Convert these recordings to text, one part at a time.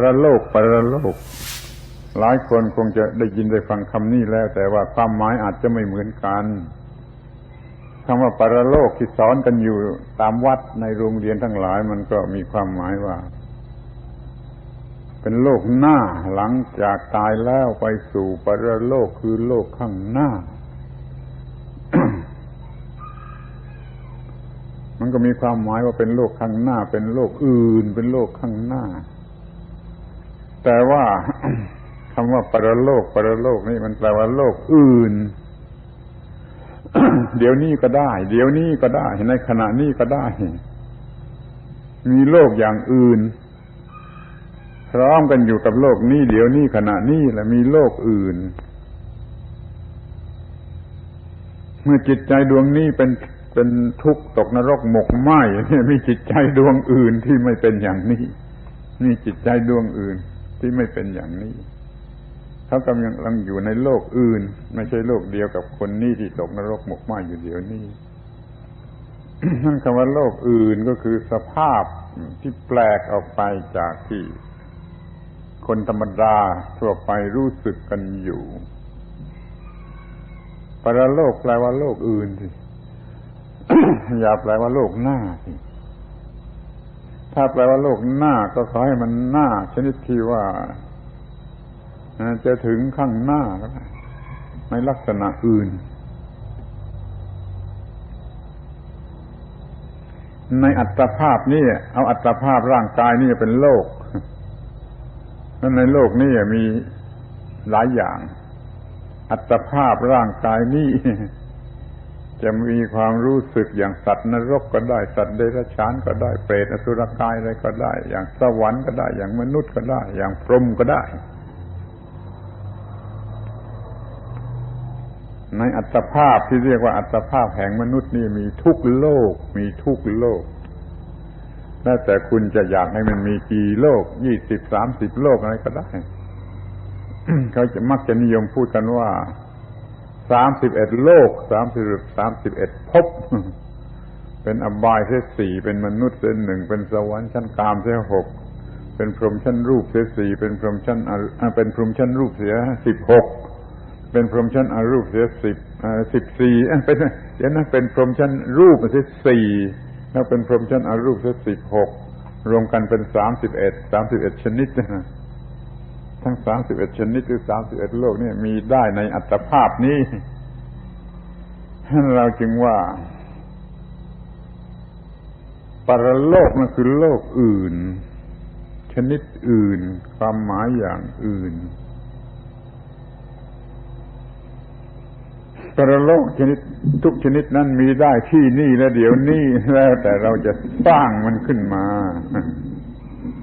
รโลกปรโลก หลายคนคงจะได้ยินได้ฟังคำนี้แล้ว แต่ว่าความหมายอาจจะไม่เหมือนกันคำว่าปรโลกที่สอนกันอยู่ตามวัดในโรงเรียนทั้งหลาย มันก็มีความหมายว่า เป็นโลกหน้าหลังจากตายแล้วไปสู่ปรโลกคือโลกข้างหน้า มันก็มีความหมายว่าเป็นโลกข้างหน้า เป็นโลกอื่น เป็นโลกข้างหน้า แต่ว่าคำว่าปรโลก ปรโลกนี่มันแปลว่าโลกอื่น เดี๋ยวนี้ก็ได้ เดี๋ยวนี้ก็ได้ ในขณะนี้ก็ได้ มีโลกอย่างอื่น พร้อมกันอยู่กับโลกนี้ เดี๋ยวนี้ขณะนี้และมีโลกอื่น เมื่อจิตใจดวงนี้เป็นเป็นทุกข์ตกนรกหมกไหมเนี่ยมีจิตใจดวงอื่นที่ไม่เป็นอย่างนี้ มีจิตใจดวงอื่น ที่ไม่เป็นอย่างนี้เขากำลังอยู่ในโลกอื่น ไม่ใช่โลกเดียวกับคนนี้ที่ตกนรกหมกไหมอยู่เดี๋ยวนี้นั่นคำว่าโลกอื่นก็คือสภาพที่แปลกออกไปจากที่คนธรรมดาทั่วไปรู้สึกกันอยู่ปรโลกแปลว่าโลกอื่นสิอย่าแปลว่าโลกหน้าสิ ถ้าแปลว่าโลกหน้าก็ขอให้มันหน้า ชนิดที่ว่าจะถึงข้างหน้าก็ได้ในลักษณะอื่น ในอัตภาพนี่เอาอัตภาพร่างกายนี่เป็นโลกแล้วในโลกนี้มีหลายอย่าง อัตภาพร่างกายนี่ จะมีความรู้สึกอย่างสัตว์นรกก็ได้สัตว์เดรัจฉานก็ได้เปรตอสุรกายอะไรก็ได้ อย่างสวรรค์ก็ได้ อย่างมนุษย์ก็ได้ อย่างพรหมก็ได้ ในอัตภาพที่เรียกว่าอัตภาพแห่งมนุษย์นี่มีทุกโลก มีทุกโลกแล้วแต่คุณจะอยากให้มันมีกี่โลกยี่สิบสามสิบโลกอะไรก็ได้ เขาจะมักจะนิยมพูดกันว่า สามสิบเอ็ดโลกสามสิบสามสิบเอ็ดภพเป็นอบายเสียสี่เป็นมนุษย์เสียหนึ่งเป็นสวรรค์ชั้นกามเสียหกเป็นพรหมชั้นรูปเสียสี่เป็นพรหมชั้นเป็นพรหมชั้นรูปเสียสิบหกเป็นพรหมชั้นอรูปเสียสิบสิบสี่เป็นเดี๋ยวนะเป็นพรหมชั้นรูปเสียสี่แล้วเป็นพรหมชั้นอรูปเสียสิบหกรวมกันเป็นสามสิบเอ็ดสามสิบเอ็ดชนิดนะ ทั้งสามสิบเอ็ดชนิดหรือสามสิบเอ็ดโลกนี่มีได้ในอัตภาพนี้เราจึงว่า ปรโลกนั่นคือโลกอื่น ชนิดอื่น ความหมายอย่างอื่น ปรโลกชนิดทุกชนิดนั้นมีได้ที่นี่และเดี๋ยวนี้แล้วแต่เราจะสร้างมันขึ้นมา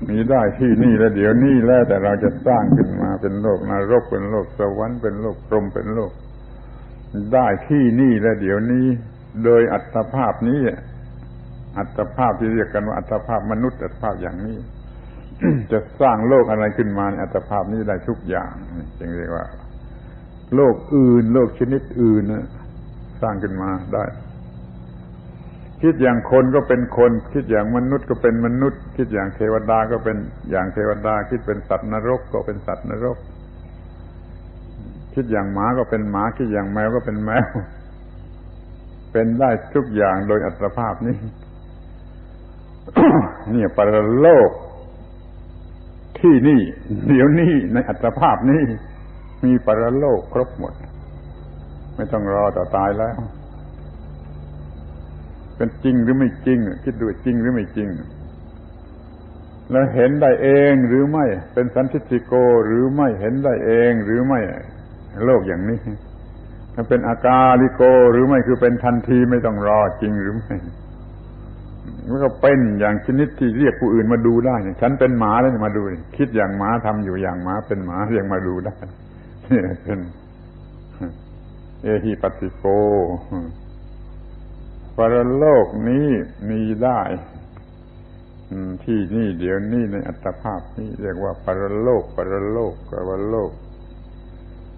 มีได้ที่นี่และเดี๋ยวนี้แล้วแต่เราจะสร้างขึ้นมาเป็นโลกนรกเป็นโลกสวรรค์เป็นโลกพรหมเป็นโลก ได้ที่นี่และเดี๋ยวนี้ โดยอัตภาพนี้ อัตภาพที่เรียกกันว่าอัตภาพมนุษย์อัตภาพอย่างนี้ จะสร้างโลกอะไรขึ้นมาในอัตภาพนี้ได้ทุกอย่างจึงเรียกว่า โลกอื่น โลกชนิดอื่นนะสร้างขึ้นมาได้ คิดอย่างคนก็เป็นคน คิดอย่างมนุษย์ก็เป็นมนุษย์ คิดอย่างเทวดาก็เป็นอย่างเทวดา คิดเป็นสัตว์นรกก็เป็นสัตว์นรก คิดอย่างหมาก็เป็นหมา คิดอย่างแมวก็เป็นแมว เป็นได้ทุกอย่างโดยอัตภาพนี้เนี่ยปรโลก ที่นี่ เดี๋ยวนี้ในอัตภาพนี้ มีปรโลกครบหมด ไม่ต้องรอต่อตายแล้ว เป็นจริงหรือไม่จริง คิดดูจริงหรือไม่จริง แล้วเห็นได้เองหรือไม่ เป็นสันทิติโกหรือไม่เห็นได้เองหรือไม่ โลกอย่างนี้ถ้าเป็นอากาลิโกหรือไม่คือเป็นทันทีไม่ต้องรอจริงหรือไม่มันก็เป็นอย่างชนิดที่เรียกผู้อื่นมาดูได้ฉันเป็นหมาแล้วมาดู คิดอย่างหมาทำอยู่อย่างหมาเป็นหมาเรียกมาดูได้นี่เป็นเอหิปัสสิโก ปรโลกนี้มีได้ที่นี่เดี๋ยวนี้ในอัตภาพนี้เรียกว่าปรโลก ปรโลกปรโลก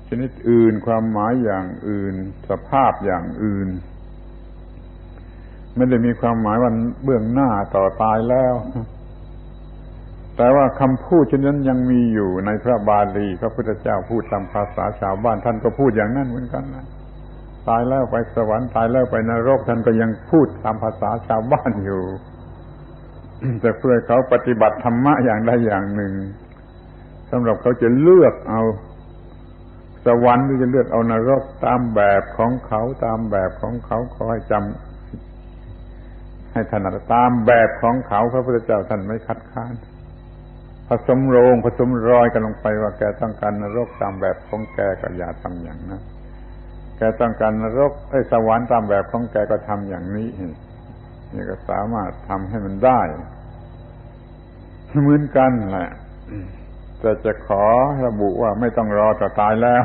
ชนิดอื่นความหมายอย่างอื่น สภาพอย่างอื่น ไม่ได้มีความหมายว่าเบื้องหน้าต่อตายแล้ว แต่ว่าคำพูดเช่นนั้นยังมีอยู่ในพระบาลีพระพุทธเจ้าพูดตามภาษาชาวบ้านท่านก็พูดอย่างนั้นเหมือนกันนะ ตายแล้วไปสวรรค์ตายแล้วไปนรกท่านก็ยังพูดตามภาษาชาวบ้านอยู่แต่เพื่อเขาปฏิบัติธรรมะอย่างใดอย่างหนึ่งสำหรับเขาจะเลือกเอาสวรรค์หรือจะเลือกเอานรกตามแบบของเขาตามแบบของเขาขอให้จำให้ถนัดตามแบบของเขาพระพุทธเจ้าท่านไม่คัดค้านผสมโรงผสมรอยกันลงไปว่าแกต้องการนรกตามแบบของแกก็อย่าทำอย่างนั้น กต้องการนรกไอ้สวรรค์ตามแบบของแกก็ทำอย่างนี้นี่ก็สามารถทำให้มันได้เหมือนกันแหละแต่จะขอระบุว่าไม่ต้องรอต่อตายแล้ว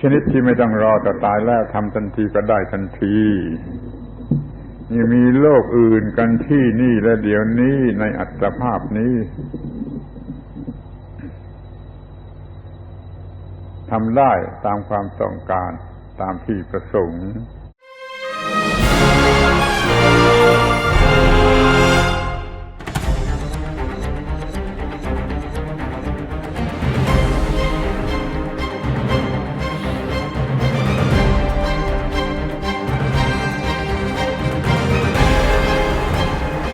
ชนิดที่ไม่ต้องรอต่อตายแล้วทำทันทีก็ได้ทันทีนี่มีโลกอื่นกันที่นี่และเดี๋ยวนี้ในอัตภาพนี้ ทำได้ตามความต้องการตามที่ประสงค์